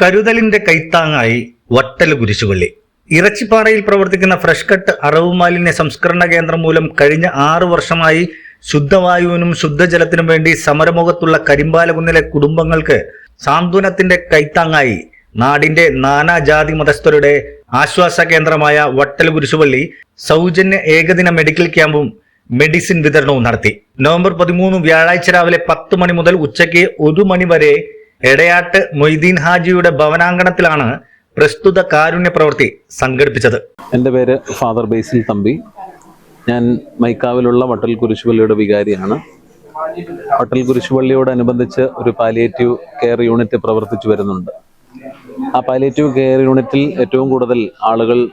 കരുതലിന്റെ കൈത്താങ്ങായി വട്ടൽ കുരിശുപള്ളി. ഇറച്ചിപ്പാറയിൽ പ്രവർത്തിക്കുന്ന fresh cut അറവ് മാലിന്യ സംസ്കരണ കേന്ദ്രം മൂലം കഴിഞ്ഞ ആറു വർഷമായി ശുദ്ധവായുവിനും ശുദ്ധജലത്തിനും വേണ്ടി സമരമുഖത്തുള്ള കരിമ്പാലകുന്നിലെ കുടുംബങ്ങൾക്ക് സാന്ത്വനത്തിന്റെ കൈത്താങ്ങായി നാടിന്റെ നാനാജാതി മതസ്ഥരുടെ ആശ്വാസ കേന്ദ്രമായ വട്ടൽ കുരിശുപള്ളി സൗജന്യ ഏകദിന മെഡിക്കൽ ക്യാമ്പും മെഡിസിൻ വിതരണവും നടത്തി. നവംബർ പതിമൂന്ന് വ്യാഴാഴ്ച രാവിലെ പത്ത് മണി മുതൽ ഉച്ചയ്ക്ക് ഒരു മണി വരെ എടയാട്ട് മൊയ്തീൻ ഹാജിയുടെ ഭവനാങ്കണത്തിലാണ് പ്രസ്തുത കാരുണ്യ പ്രവൃത്തി സംഘടിപ്പിച്ചത്. എന്റെ പേര് ഫാദർ ബേസിൽ തമ്പി. ഞാൻ മൈക്കാവിലുള്ള വട്ടൽ കുരിശുപള്ളിയുടെ വികാരിയാണ്. വട്ടൽ കുരിശുപള്ളിയോടനുബന്ധിച്ച് ഒരു പാലിയേറ്റീവ് കെയർ യൂണിറ്റ് പ്രവർത്തിച്ചു വരുന്നുണ്ട്. ആ പാലിയേറ്റീവ് കെയർ യൂണിറ്റിൽ ഏറ്റവും കൂടുതൽ ആളുകൾ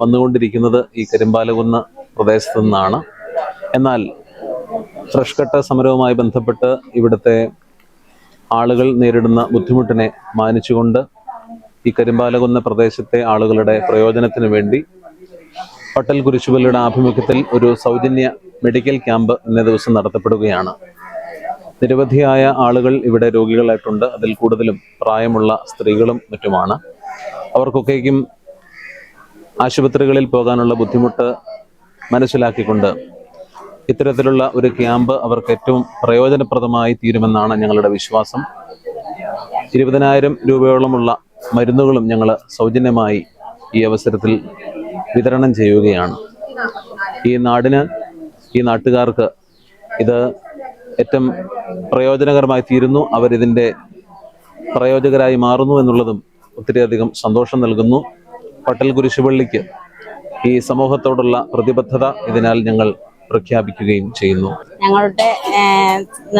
വന്നുകൊണ്ടിരിക്കുന്നത് ഈ കരിമ്പാലകുന്ന് പ്രദേശത്തു നിന്നാണ്. എന്നാൽ ഫ്രഷ് കട്ട സമരവുമായി ബന്ധപ്പെട്ട് ഇവിടുത്തെ ആളുകൾ നേരിടുന്ന ബുദ്ധിമുട്ടിനെ മാനിച്ചുകൊണ്ട് ഈ കരിമ്പാലകുന്ന പ്രദേശത്തെ ആളുകളുടെ പ്രയോജനത്തിന് വേണ്ടി പട്ടൽ കുരിശുപള്ളിയുടെ ആഭിമുഖ്യത്തിൽ ഒരു സൗജന്യ മെഡിക്കൽ ക്യാമ്പ് ഇന്നേ ദിവസം നടത്തപ്പെടുകയാണ്. നിരവധിയായ ആളുകൾ ഇവിടെ രോഗികളായിട്ടുണ്ട്. അതിൽ കൂടുതലും പ്രായമുള്ള സ്ത്രീകളും മറ്റുമാണ്. അവർക്കൊക്കെയും ആശുപത്രികളിൽ പോകാനുള്ള ബുദ്ധിമുട്ട് മനസ്സിലാക്കിക്കൊണ്ട് ഇത്തരത്തിലുള്ള ഒരു ക്യാമ്പ് അവർക്ക് ഏറ്റവും പ്രയോജനപ്രദമായി തീരുമെന്നാണ് ഞങ്ങളുടെ വിശ്വാസം. ഇരുപതിനായിരം രൂപയോളമുള്ള മരുന്നുകളും ഞങ്ങൾ സൗജന്യമായി ഈ അവസരത്തിൽ വിതരണം ചെയ്യുകയാണ്. ഈ നാടിന് ഈ നാട്ടുകാർക്ക് ഇത് ഏറ്റവും പ്രയോജനകരമായി തീരുന്നു. അവരിതിന്റെ പ്രയോജകരായി മാറുന്നു എന്നുള്ളതും ഒത്തിരിയധികം സന്തോഷം നൽകുന്നു. പട്ടൽ കുരിശുപള്ളിക്ക് ഈ സമൂഹത്തോടുള്ള പ്രതിബദ്ധത ഇതിനാൽ ഞങ്ങൾ പ്രഖ്യാപിക്കുകയും ചെയ്യുന്നു. ഞങ്ങളുടെ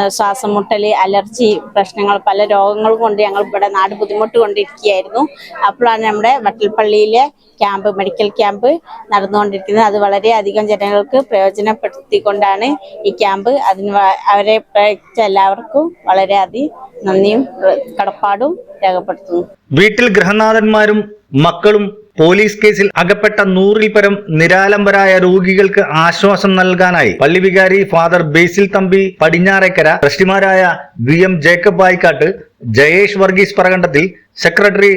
ശ്വാസം മുട്ടൽ അലർജി പ്രശ്നങ്ങൾ പല രോഗങ്ങൾ കൊണ്ട് ഞങ്ങൾ ഇവിടെ നാട് ബുദ്ധിമുട്ട് കൊണ്ടിരിക്കുകയായിരുന്നു. അപ്പോഴാണ് നമ്മുടെ വട്ടൽപ്പള്ളിയിലെ ക്യാമ്പ് മെഡിക്കൽ ക്യാമ്പ് നടന്നുകൊണ്ടിരിക്കുന്നത്. അത് വളരെയധികം ജനങ്ങൾക്ക് പ്രയോജനപ്പെടുത്തിക്കൊണ്ടാണ് ഈ ക്യാമ്പ്. അതിന് വ- അവരെ പ്രയോഗിച്ച എല്ലാവർക്കും വളരെയധികം നന്ദിയും ഏഹ്, കടപ്പാടും രേഖപ്പെടുത്തുന്നു. വീട്ടിൽ ഗൃഹനാഥന്മാരും മക്കളും പോലീസ് കേസിൽ അകപ്പെട്ട നൂറിൽ പരം നിരാലംബരായ രോഗികൾക്ക് ആശ്വാസം നൽകാനായി പള്ളി വികാരി father Basil Thampi Padinjarekkara ട്രസ്റ്റിമാരായ V M Jacob Vayikkattu Jayesh Varghese Parakandathil secretary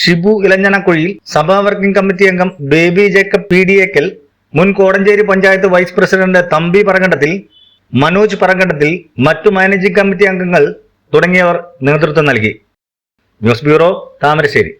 Shibu Elanjanakuzhiyil സഭാ വർക്കിംഗ് കമ്മിറ്റി അംഗം baby Jacob P D Ekkal മുൻ കോടഞ്ചേരി പഞ്ചായത്ത് വൈസ് പ്രസിഡന്റ് തമ്പി പറങ്കണ്ടത്തിൽ മനോജ് പറങ്കണ്ടത്തിൽ മറ്റു മാനേജിംഗ് കമ്മിറ്റി അംഗങ്ങൾ തുടങ്ങിയവർ നേതൃത്വം നൽകി. News bureau Thamarassery.